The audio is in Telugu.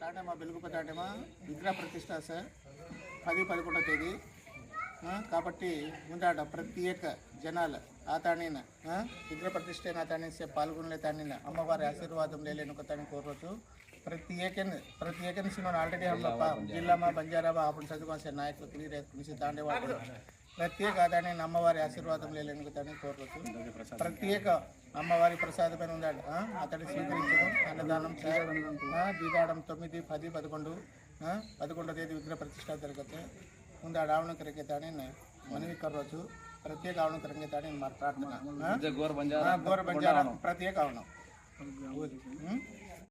తాటమా వెలుగుప తాటమా విగ్రహ ప్రతిష్ట సార్ పది పదకొండవ తేదీ. ఆ, కాబట్టి ఉండాడ ప్రత్యేక జనాలు ఆ తాణిన ఆ, విగ్రహ ప్రతిష్ట అయిన తాణిసే పాల్గొనలే తాణిన అమ్మవారి ఆశీర్వాదం లేలేను ఒక తాని కోరవచ్చు ప్రత్యేకన్ ప్రత్యేకన్ సినిమా ఆల్రెడీ హమ్మ జిల్లామా బంజారాబా అప్పుడు చదువుకోసే నాయకులు క్లియర్ కులిసి తాండేవాడు ప్రత్యేక ఆదాన్ని అమ్మవారి ఆశీర్వాదం లేలేను తాని కోరవచ్చు ప్రత్యేక అమ్మవారి ప్రసాదమైన ఆ, అతడి స్వీకరించడం అన్నదానం చేయడం దిగాడం తొమ్మిది పది పదకొండు పదకొండో తేదీ విగ్రహ ప్రతిష్ట జరుగుతుంది. ముందు ఆవణ కరిగేతాని మనవి కర్రోజు ప్రత్యేక ఆవణ కరిగేతాని మా ప్రార్థన గోర బంజారా ప్రత్యేక ఆవణం ఉం?